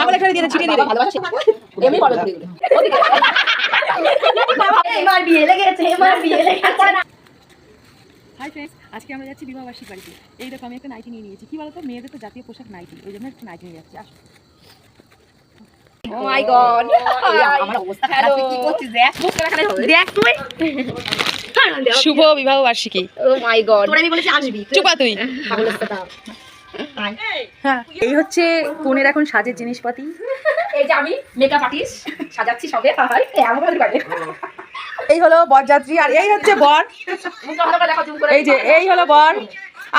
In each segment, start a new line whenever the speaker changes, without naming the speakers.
না বলে এখানে দিয়ে ছিটিয়ে দিয়ে।
ভালোবাসা। এমনি এগুলো। ওদিকে।
এবার বিয়ে লেগেছে এবার বিয়ে লেগেছে।
হাই ফ্রেন্ডস আজকে আমরা যাচ্ছি বিবাহবার্ষিক বাড়িতে। এই দেখো আমি একটা নাইটি নিয়ে নিয়েছি। কি বলতো? মেয়েদের তো জাতীয় পোশাক নাইটি ওই জন্য একটা নাইটি নিয়ে যাচ্ছি। আসো।
Oh my God. তুই
শুভ বিবাহ বার্ষিকী
Oh my God.
তোর আমি বলেছি আসবি।
চুপা তুই। হ্যাঁ এই হচ্ছে কোনের এখন সাজের জিনিসপাতি।
এই যে আমি মেকআপ আর্টিস্ট সাজাচ্ছি সবে হাই
এই হলো বরযাত্রী আর এই হচ্ছে বর। এই যে এই হলো বর।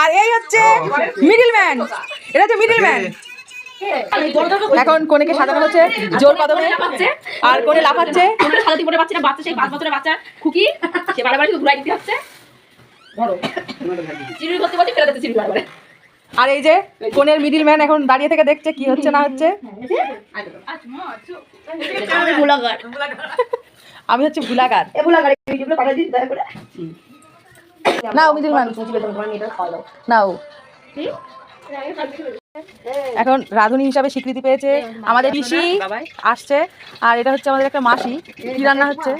আর এই হচ্ছে মিডল ম্যান এটা হচ্ছে মিডল ম্যান এখন কোনেকে সাজানো হচ্ছে? জোর কদমে।
পাচ্ছে
আর কোনে লাফাচ্ছে?
সাজাতে পড়ে পাচ্ছে না বাচ্চা সেই পাঁচ বছরের বাচ্চা খুকি সে বারে বারে ঘুরাই দিতে হচ্ছে। ধরো। চিরুনি করতে বলছে ফেলে দিতে বারে
আর এই যে কোনের মিডল ম্যান এখন দাঁড়িয়ে থেকে দেখছে কি হচ্ছে না হচ্ছে।
আমি
হচ্ছে ভুলাগার মিডল ম্যান নাও এখন রাধুনি হিসাবে স্বীকৃতি পেয়েছে আমাদের পিসি আসছে আর এটা হচ্ছে আমাদের একটা মাসি। কি রান্না হচ্ছে?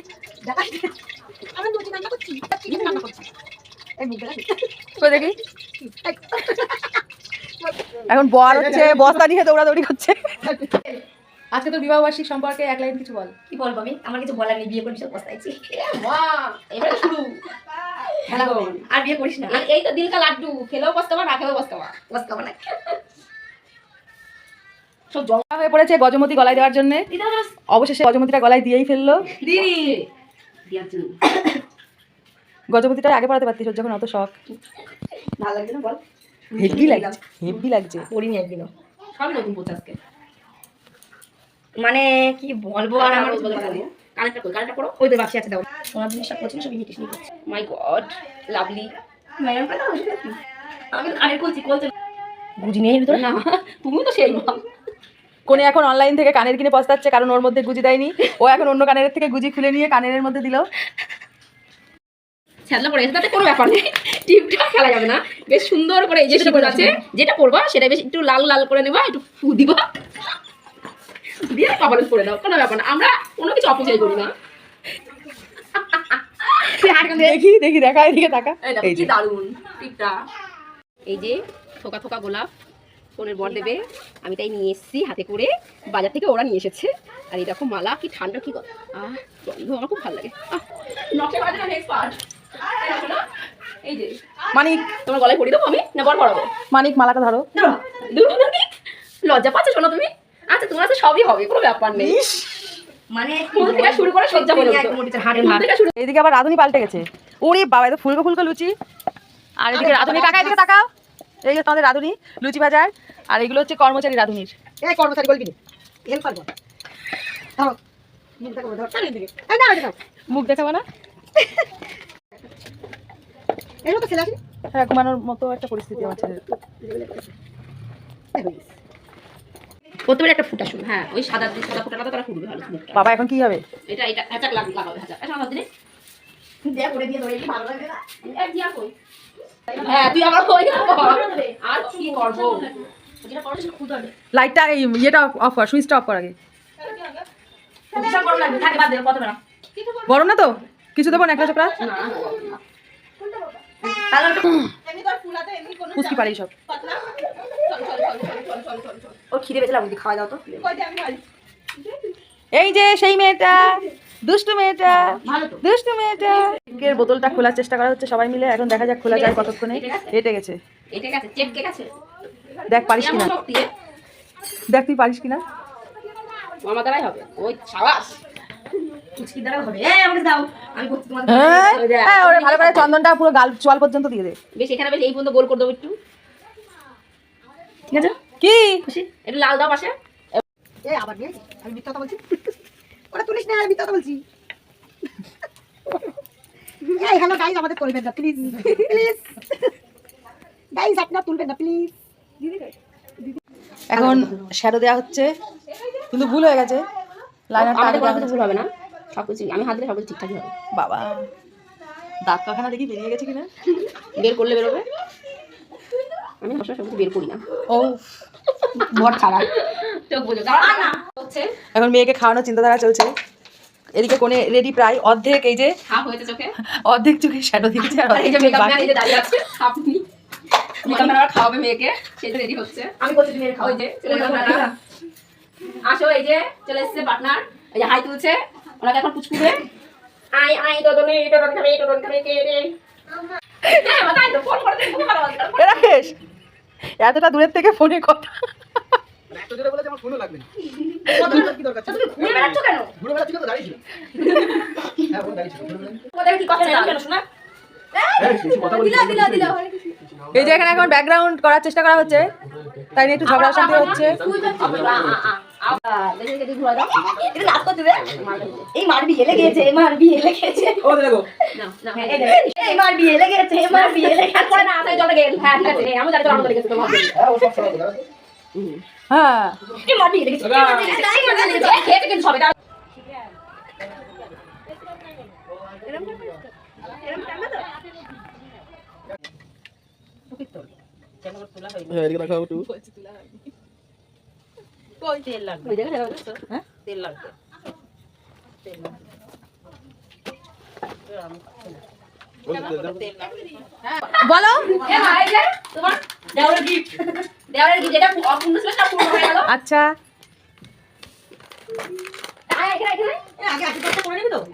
দেখি। এখন বর হচ্ছে বস্তা নিয়ে দৌড়াদৌড়ি করছে। আজকে তোর বিবাহ বার্ষিক সম্পর্কে এক লাইন কিছু বল।
কি বলব আমি? আমার কিছু বলার নেই বিয়ে করে সব পস্তাইছি।
মা এবারে শুরু।
আর বিয়ে করিস না।
এই- এই তো দিলকা লাড্ডু। খেলেও পস্তাবা না খেলেও পস্তাবা।
পস্তাবো না।
সব জল
হয়ে পড়েছে গজমতি গলায় দেওয়ার জন্য। অবশেষে গজমতিটা গলায় দিয়েই ফেলল।
দিদি।
গজপতিটা আগে পড়াতে পারতিস যখন অত শখ।
ভালো লাগছে না বল?
হেভি লাগছে হেভি লাগছে।
করিনি একদিনও।
সব নতুন পড়ছে আজকে।
মানে কি বলব আর আমার
কানেক্টটা কই কানেক্টটা করো
ওই তো বাক্সে আছে দাও। ওনার জিনিসটা করছি।
মাই গড লাভলি
ম্যাডাম কথা বলছি নাকি?
আমি কানের
বুঝি নেই ভিতরে?
না তুমিও তো সেই মা।
কোনে এখন অনলাইন থেকে কানের কিনে পস্তাচ্ছে কারণ ওর মধ্যে গুজি দেয়নি। ও এখন অন্য কানের থেকে গুজি খুলে নিয়ে কানের মধ্যে দিল।
ছ্যাদলা পড়ে গেছে তাতে কোনো ব্যাপার নেই। টিপটা খেলা যাবে না। বেশ সুন্দর করে এই যে সিঁদুর আছে যেটা পরবা সেটা বেশ একটু লাল লাল করে নেবা একটু ফু দিবা। দিয়ে কপালে পরে দাও কোনো ব্যাপার না। আমরা কোনো কিছু অপচয় করি না।
দেখি দেখি দেখা এদিকে
দেখো।
এই যে।
দারুণ টিপটা। এই যে থোকা থোকা গোলাপ ফোনের বর দেবে। আমি তাই নিয়ে এসেছি হাতে করে। বাজার থেকে ওরা নিয়ে এসেছে। আর দেখো মালা কি ঠান্ডা কি আহ গন্ধ আমার খুব ভালো লাগে। আহ, এই যে
মানিক
তোমার গলায় পরিয়ে দেবো আমি? না বর পড়াবো
মানিক মালাটা ধরো।
লজ্জা পাচ্ছ শোনো তুমি? আচ্ছা তোমার কাছে সবই হবে কোনো ব্যাপার নেই।
মানে
শুরু করে সজ্জা
আবার রাধুনি পাল্টে গেছে। ওরে বাবা এত ফুলকো ফুলকো লুচি। আর এদিকে রাধুনি কাকা এদিকে তাকাও। এই যে তোমাদের রাধুনি লুচি বাজার আর এগুলো হচ্ছে কর্মচারী রাধুনির।
এই কর্মচারী বলবি না। হেল্প করব মুখ দেখাবো না? এর মতো ছেলে
হ্যাঁ ঘুমানোর মতো একটা পরিস্থিতি আমার ছেলের।
প্রথমে একটা ফুটা শুরু হ্যাঁ ওই সাদা সাদা ফুটাটা তো তারা ফুটবে ভালো
বাবা এখন কি হবে?
এটা এটা হ্যাচাক লাগাবে হ্যাচাক এটা আমার দিনে
দেখ করে দিয়ে ধরে ভালো লাগবে না?
এক দিয়া কই? হ্যাঁ তুই আমার কই? আর কি করব? যেটা করছিস খুদ হবে
লাইটটা এই ইয়েটা অফ কর সুইচটা অফ কর আগে।
গরম
না তো? কিছু দেবো না একটা চোপড়া
তাহলে
পারি সব।
ও খিদে পেয়েছিলাম খাওয়া দাও তো।
এই যে সেই মেয়েটা, দুষ্টু মেয়েটা দুষ্টু মেয়েটা। কের বোতলটা খোলার চেষ্টা করা হচ্ছে সবাই মিলে। এখন দেখা যাক খোলা যায় কতক্ষণে।
এটা গেছে।
দেখ, পারিস কিনা? দেখ, তুই পারিস কিনা?
দ্বারাই হবে। ওই
হ্যাঁ ওরে ভালো করে চন্দনটা পুরো গাল চোয়াল পর্যন্ত দিয়ে দে।
বেশ এখানে বেশ এই পর্যন্ত গোল করে দেবো একটু।
ঠিক আছে?
কি?
খুশি?
একটু লাল দাও পাশে।
এই আবার নিয়ে আমি মিথ্যা কথা বলছি। ওটা তুলিস না আমি মিথ্যা কথা বলছি। এই হ্যালো গাইস আমাদের তুলবেন না প্লিজ প্লিজ গাইস আপনারা তুলবেন না প্লিজ
এখন শ্যাডো দেওয়া হচ্ছে। কিন্তু ভুল হয়ে গেছে। লাইনারটা আগে
ভুল হবে না। সব কিছু আমি হাত দিলে সব কিছু ঠিকঠাকই হবে।
বাবা দাঁত কাখানা দেখি বেরিয়ে গেছে কিনা?
বের করলে বেরোবে? আমি সবসময় সব কিছু বের করি না।
ও
বর খারাপ চোখ বোঝো হচ্ছে।
এখন মেয়েকে খাওয়ানোর চিন্তাধারা চলছে। এদিকে কোণে রেডি প্রায় অর্ধেক এই যে
চোখে।
অর্ধেক চোখে শ্যাডো দিচ্ছে আর অর্ধেক
ম্যান
বাকি।
দাঁড়িয়ে আছে আপনি। মেকআপ ম্যান খাওয়াবে মেয়েকে সেটা রেডি হচ্ছে।
আমি করছি তুমি খাও
ওই যে আসো এই যে চলে এসেছে পার্টনার এই যে হাই তুলছে। ওনাকে এখন পুচকুবে আই আই দদনে এটা দদন খাবে এটা দদন খাবে কে রে মাথায় তো ফোন করে খুব ভালো আছে
রাকেশ এতটা দূরের থেকে ফোনে কথা।
এত জোরে বলে যে আমার ফোনও লাগবে না। কি দরকার ছিল?
তুমি ঘুরে কেন?
ঘুরে বেড়া ছিল। দাঁড়িয়ে ছিল হ্যাঁ এই, কিছু কথা বলি
দিলা দিলা দিলা।
এই যে এখানে এখন ব্যাকগ্রাউন্ড করার চেষ্টা করা হচ্ছে তাই নিয়ে একটু ঝগড়া অশান্তি হচ্ছে।
এই মারবি এলে গেছে এ মারবি গেছে
ও দেখো
এই গেছে
হ্যাঁ।
হ্যাঁ
এই এই
হ্যাঁ
বলো আচ্ছা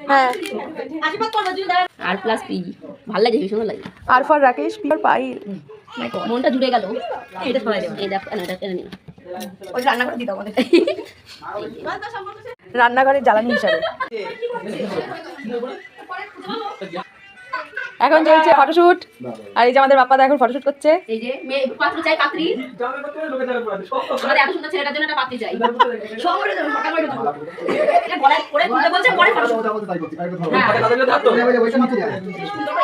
হ্যাঁ
দাঁড়া
আর প্লাস পি ভালো লাগে ভীষণ লাগে
আর ফর রাকেশ পাইল
মনটা জুড়ে গেল
এটা
এটা নিও
ওই রান্না করে দিতে আমাদের।
রান্নাঘরের জ্বালানি হিসাবে। এখন চলছে ফটোশুট আর এই যে আমাদের বাপ্পাদা এখন ফটোশুট করছে।
এই যে মেয়ে পাত্র চাই পাত্রী। আমাদের এত সুন্দর ছেলেটার জন্য একটা পাত্রী চাই।
সব করে দেবো ফটা করে দেবো। এটা গলায় করে তুলতে বলছে পরে ফটো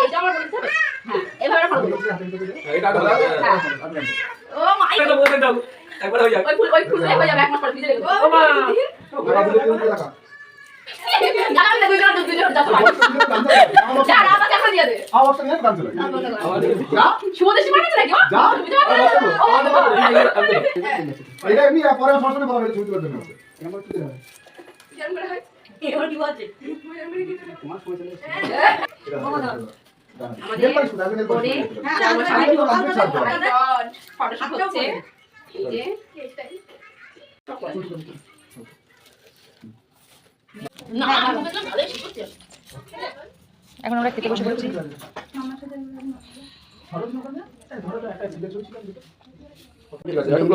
এটা আমার বলতে হবে? হ্যাঁ এভাবে ফটো ও মাই ওই ফুল ওই ফুল হয়ে যাবে এক মাস পরে ভিজে যাবে ও মা জানা না দুই জন দুই জন যাচ্ছে যা রাবা দেখা দিয়ে দে সুমদেশি বানাচ্ছে নাকি
যা।
বুঝতে পারছ ও
এটা এমনি পরে সরাসরি বলা হয়েছে ছুটি করতে হবে এমন কি হবে
কেমন করে হয়
এবার কি বলছে
তোমার সময় চলে এসেছে
আমাদের
এখন আমরা খেতে বসে পড়ছি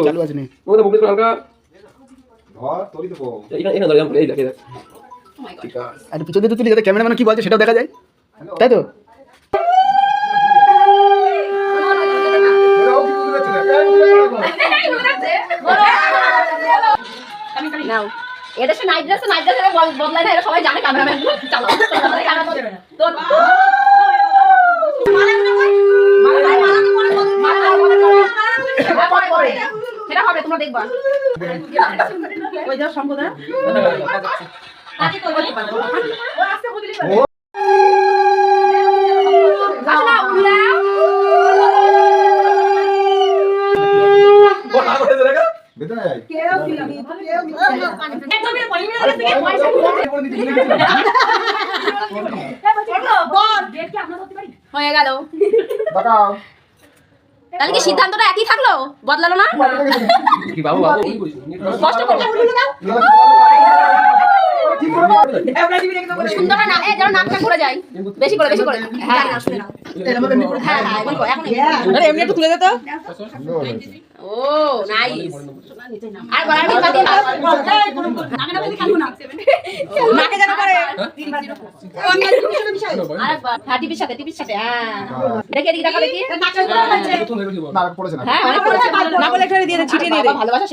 চালু আছে নি
ওটা মুখে হালকা
ধর
ধরে এই দেখে
আর পিছন দিয়ে তুলি যাতে ক্যামেরাম্যান কি বলছে সেটাও দেখা যায়। তাই তো?
নাও। এটা সে নাইট ড্রেস নাইট ড্রেস বদলায় না এটা সবাই জানে ক্যামেরাম্যান চালাও। সেটা হবে তোমরা দেখবা।
ওই সম্প্রদায়
আসো না উড়াও
বেদনা যায়
কেউ দিবি কেউ দিবি একদম পয়সা মিলে গেছে পয়সা
হয়ে গেল তাহলে কি সিদ্ধান্তটা একই থাকল? বদলালো না? কষ্ট। সুন্দর না এ যেন নাকটা করে যায়। বেশি করে বেশি করে। হ্যাঁ হ্যাঁ হ্যাঁ এমনি করো, এখন
এমনি একটু তুলে দে তো।
ও নাইস আর গলার ভিতর দিয়ে
নাকে যেন করে।
হ্যাঁ টিভির সাথে টিভির সাথে হ্যাঁ। দেখি এদিকে দেখা দেখি
প্রথম হয়ে গেছি
না পড়েছে না
হ্যাঁ অনেক করেছে।
না বলে একটা দিয়ে ছিটিয়ে দিয়ে
ভালোবাসা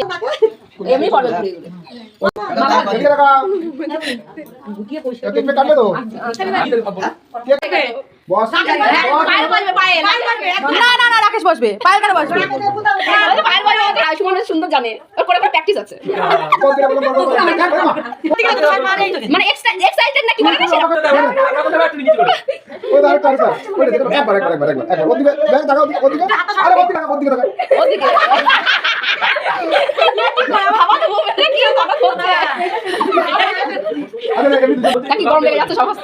এমনি করবে ঘুরে ঘুরে
রাখা কেক কাটলে তো
না না না রাকেশ বসবে পায়েল কেন বসবে।
পায়েল বসবে। হ্যাঁ, আয়ুষ্মান সুন্দর জানে ওর করে প্র্যাকটিস আছে। মানে এক্সাইটেড নাকি বলে না গরম লেগে যাচ্ছে
সমস্ত?